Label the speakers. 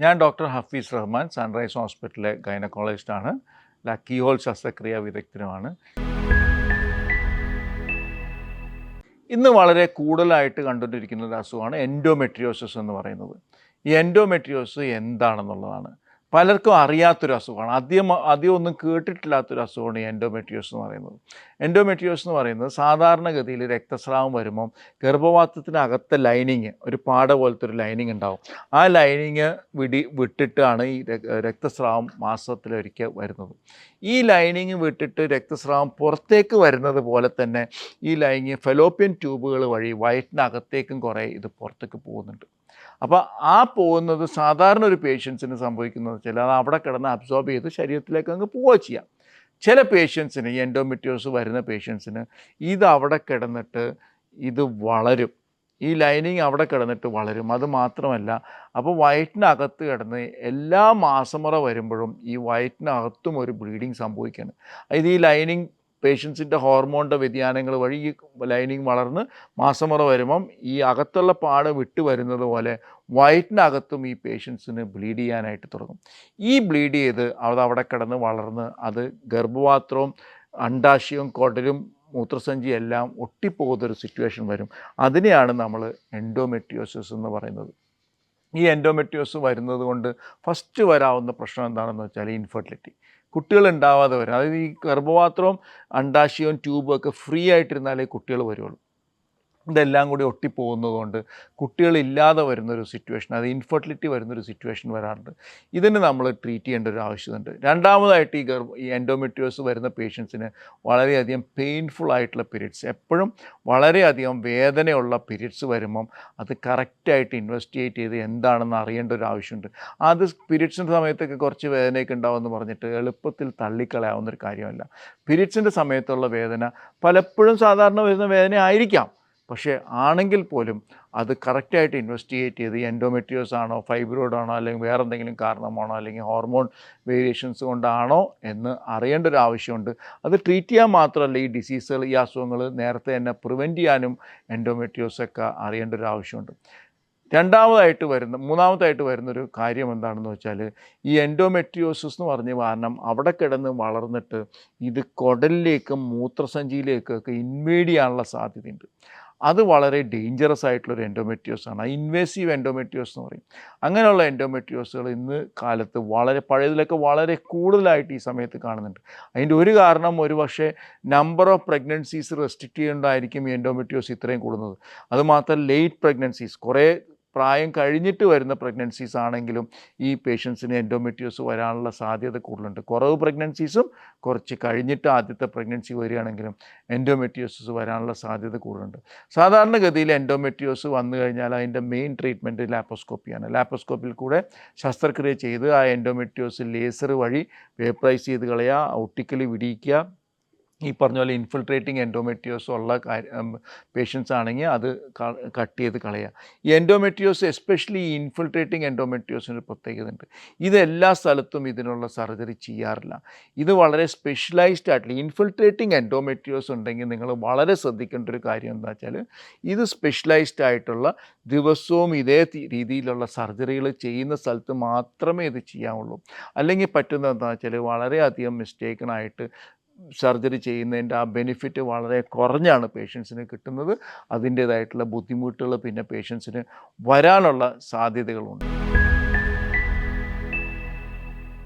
Speaker 1: ഞാൻ doctor Hafiz Rahman sunrise ഹോസ്പിറ്റലിലെ ഗൈനക്കോളജിസ്റ്റാണ്. Keyhole ശസ്ത്രക്രിയ വിദഗ്ധനുമാണ്. ഇന്ന് വളരെ കൂടുതലായിട്ട് കണ്ടുകൊണ്ടിരിക്കുന്ന ഒരു അസുഖമാണ് എൻഡോമെട്രിയോസിസ് എന്ന് പറയുന്നത്. ഈ എൻഡോമെട്രിയോസിസ് എന്താണെന്നുള്ളതാണ്. പലർക്കും അറിയാത്തൊരു അസുഖമാണ്. ആദ്യം ആദ്യം ഒന്നും കേട്ടിട്ടില്ലാത്തൊരു അസുഖമാണ് ഈ എൻഡോമെട്രിയോസ് എന്ന് പറയുന്നത്. എൻഡോമെട്രിയോസ് എന്ന് പറയുന്നത് സാധാരണഗതിയിൽ രക്തസ്രാവം വരുമ്പം ഗർഭപാത്രത്തിനകത്തെ ലൈനിങ് ഒരു പാട പോലത്തെ ഒരു ലൈനിങ് ഉണ്ടാവും. ആ ലൈനിങ് വിടി വിട്ടിട്ടാണ് ഈ രക്ത- രക്തസ്രാവം മാസത്തിലൊരിക്കൽ വരുന്നത്. ഈ ലൈനിങ് വിട്ടിട്ട് രക്തസ്രാവം പുറത്തേക്ക് വരുന്നത് പോലെ തന്നെ ഈ ലൈനിങ് ഫെലോപ്യൻ ട്യൂബുകൾ വഴി വയറ്റിനകത്തേക്കും കുറേ ഇത് പുറത്തേക്ക് പോകുന്നുണ്ട്. അപ്പോൾ ആ പോകുന്നത് സാധാരണ ഒരു പേഷ്യൻസിന് സംഭവിക്കുന്നത് വെച്ചാൽ അത് അവിടെ കിടന്ന് അബ്സോർബ് ചെയ്ത് ശരീരത്തിലേക്ക് അങ്ങ് പോവുക ചെയ്യാം. ചില പേഷ്യൻസിന് ഈ എൻഡോമെട്രിയോസ് വരുന്ന പേഷ്യൻസിന് ഇത് അവിടെ കിടന്നിട്ട് ഇത് വളരും. ഈ ലൈനിങ് അവിടെ കിടന്നിട്ട് വളരും. അത് മാത്രമല്ല അപ്പോൾ വയറ്റിനകത്ത് കിടന്ന് എല്ലാ മാസമുറ വരുമ്പോഴും ഈ വയറ്റിനകത്തും ഒരു ബ്ലീഡിങ് സംഭവിക്കുകയാണ്. ഇത് ഈ ലൈനിങ് പേഷ്യൻസിന്റെ ഹോർമോണിന്റെ വ്യതിയാനങ്ങൾ വഴി ഈ ലൈനിങ് വളർന്ന് മാസമുറ വരുമ്പം ഈ അകത്തുള്ള പാട് വിട്ടു വരുന്നത് പോലെ വയറ്റിനകത്തും ഈ പേഷ്യൻസിന് ബ്ലീഡ് ചെയ്യാനായിട്ട് തുടങ്ങും. ഈ ബ്ലീഡ് ചെയ്ത് അത് അവിടെ കിടന്ന് വളർന്ന് അത് ഗർഭപാത്രവും അണ്ടാശയവും കൊടലും മൂത്രസഞ്ചി എല്ലാം ഒട്ടിപ്പോകുന്നൊരു സിറ്റുവേഷൻ വരും. അതിനെയാണ് നമ്മൾ എൻഡോമെട്രിയോസിസ് എന്ന് പറയുന്നത്. ഈ എൻഡോമെട്രിയോസ് വരുന്നത് കൊണ്ട് ഫസ്റ്റ് വരാവുന്ന പ്രശ്നം എന്താണെന്ന് വെച്ചാൽ ഇൻഫെർട്ടിലിറ്റി കുട്ടികൾ ഉണ്ടാവാതെ വരും. അതായത് ഈ ഗർഭപാത്രവും അണ്ടാശയവും ട്യൂബും ഒക്കെ ഫ്രീ ആയിട്ടിരുന്നാലേ കുട്ടികൾ വരുള്ളൂ. ഇതെല്ലാം കൂടി ഒട്ടിപ്പോകുന്നത് കൊണ്ട് കുട്ടികളില്ലാതെ വരുന്നൊരു സിറ്റുവേഷൻ അത് ഇൻഫെർട്ടിലിറ്റി വരുന്നൊരു സിറ്റുവേഷൻ വരാറുണ്ട്. ഇതിന് നമ്മൾ ട്രീറ്റ് ചെയ്യേണ്ട ഒരു ആവശ്യമുണ്ട്. രണ്ടാമതായിട്ട് ഈ ഗർഭ ഈ എൻഡോമെട്രിയോസ് വരുന്ന പേഷ്യൻസിന് വളരെയധികം പെയിൻഫുൾ ആയിട്ടുള്ള പീരീഡ്സ് എപ്പോഴും വളരെയധികം വേദനയുള്ള പീരീഡ്സ് വരുമ്പം അത് കറക്റ്റായിട്ട് ഇൻവെസ്റ്റിഗേറ്റ് ചെയ്ത് എന്താണെന്ന് അറിയേണ്ട ഒരു ആവശ്യമുണ്ട്. അത് പീരീഡ്സിന്റെ സമയത്തൊക്കെ കുറച്ച് വേദനയൊക്കെ ഉണ്ടാവുമെന്ന് പറഞ്ഞിട്ട് എളുപ്പത്തിൽ തള്ളിക്കളയാവുന്ന ഒരു കാര്യമല്ല. പീരീഡ്സിന്റെ സമയത്തുള്ള വേദന പലപ്പോഴും സാധാരണ വരുന്ന വേദന ആയിരിക്കാം. പക്ഷേ ആണെങ്കിൽ പോലും അത് കറക്റ്റായിട്ട് ഇൻവെസ്റ്റിഗേറ്റ് ചെയ്ത് എൻഡോമെട്രിയോസ് ആണോ ഫൈബ്രോയിഡ് ആണോ അല്ലെങ്കിൽ വേറെ എന്തെങ്കിലും കാരണമാണോ അല്ലെങ്കിൽ ഹോർമോൺ വേരിയേഷൻസ് കൊണ്ടാണോ എന്ന് അറിയേണ്ട ഒരു ആവശ്യമുണ്ട് അത് ട്രീറ്റ് ചെയ്യാൻ മാത്രമല്ല ഈ ഡിസീസുകൾ ഈ അസുഖങ്ങൾ നേരത്തെ തന്നെ പ്രിവെന്റ് ചെയ്യാനും എൻഡോമെട്രിയോസ് ഒക്കെ അറിയേണ്ട ഒരു ആവശ്യമുണ്ട് രണ്ടാമതായിട്ട് വരുന്ന മൂന്നാമതായിട്ട് വരുന്നൊരു കാര്യം എന്താണെന്ന് വെച്ചാൽ ഈ എൻഡോമെട്രിയോസിസ് എന്ന് പറഞ്ഞ കാരണം അവിടെ കിടന്ന് വളർന്നിട്ട് ഇത് കുടലിലേക്കും മൂത്രസഞ്ചിയിലേക്കൊക്കെ ഇൻവേഡ് ചെയ്യാനുള്ള സാധ്യതയുണ്ട്. അത് വളരെ ഡേഞ്ചറസ് ആയിട്ടുള്ളൊരു എൻഡോമെട്രിയോസ് ആണ്. ഇൻവേസീവ് എൻഡോമെട്രിയോസ് എന്ന് പറയും. അങ്ങനെയുള്ള എൻഡോമെട്രിയോസുകൾ ഇന്ന് കാലത്ത് വളരെ പഴയതിലൊക്കെ വളരെ കൂടുതലായിട്ട് ഈ സമയത്ത് കാണുന്നുണ്ട്. അതിന്റെ ഒരു കാരണം ഒരു പക്ഷേ നമ്പർ ഓഫ് പ്രഗ്നൻസീസ് റെസ്ട്രിക്റ്റ് ചെയ്യേണ്ടതായിരിക്കും ഈ എൻഡോമെട്രിയോസ് ഇത്രയും കൂടുന്നത്. അതുമാത്രം ലേറ്റ് പ്രഗ്നൻസീസ് കുറേ പ്രായം കഴിഞ്ഞിട്ട് വരുന്ന പ്രഗ്നൻസീസ് ആണെങ്കിലും ഈ പേഷ്യൻസിന് എൻഡോമെട്രിയോസ് വരാനുള്ള സാധ്യത കൂടുതലുണ്ട്. കുറവ് പ്രഗ്നൻസീസും കുറച്ച് കഴിഞ്ഞിട്ട് ആദ്യത്തെ പ്രഗ്നൻസി വരികയാണെങ്കിലും എൻഡോമെട്രിയോസിസ് വരാനുള്ള സാധ്യത കൂടുതലുണ്ട്. സാധാരണഗതിയിൽ എൻഡോമെട്രിയോസ് വന്നു കഴിഞ്ഞാൽ അതിന്റെ മെയിൻ ട്രീറ്റ്മെന്റ് ലാപ്പോസ്കോപ്പിയാണ് ലാപ്പോസ്കോപ്പിൽ കൂടെ ശസ്ത്രക്രിയ ചെയ്ത് ആ എൻഡോമെട്രിയോസ് ലേസർ വഴി വേപ്പറൈസ് ചെയ്ത് കളയുക ഒട്ടിക്കലി വിടിയിക്കുക ഈ പറഞ്ഞ പോലെ ഇൻഫിൽട്രേറ്റിംഗ് എൻഡോമെട്രിയോസ് ഉള്ള പേഷ്യൻസ് ആണെങ്കിൽ അത് കട്ട് ചെയ്ത് കളയുക ഈ എൻഡോമെട്രിയോസ് എസ്പെഷ്യലി ഈ ഇൻഫിൽട്രേറ്റിംഗ് എൻഡോമെട്രിയോസിന് ഒരു പ്രത്യേകത ഉണ്ട്. ഇത് എല്ലാ സ്ഥലത്തും ഇതിനുള്ള സർജറി ചെയ്യാറില്ല. ഇത് വളരെ സ്പെഷ്യലൈസ്ഡ് ആയിട്ടുള്ള ഇൻഫിൽട്രേറ്റിംഗ് എൻഡോമെട്രിയോസ് ഉണ്ടെങ്കിൽ നിങ്ങൾ വളരെ ശ്രദ്ധിക്കേണ്ട ഒരു കാര്യം എന്താ വെച്ചാൽ ഇത് സ്പെഷ്യലൈസ്ഡ് ആയിട്ടുള്ള ദിവസവും ഇതേ രീതിയിലുള്ള സർജറികൾ ചെയ്യുന്ന സ്ഥലത്ത് മാത്രമേ ഇത് ചെയ്യാവുള്ളൂ. അല്ലെങ്കിൽ പറ്റുന്നത് എന്താ വെച്ചാൽ വളരെയധികം മിസ്റ്റേക്കണായിട്ട് സർജറി ചെയ്യുന്നതിന്റെ ആ ബെനിഫിറ്റ് വളരെ കുറഞ്ഞാണ് പേഷ്യൻസിന് കിട്ടുന്നത്. അതിന്റേതായിട്ടുള്ള ബുദ്ധിമുട്ടുകൾ പിന്നെ പേഷ്യൻസിന് വരാനുള്ള സാധ്യതകളുണ്ട്.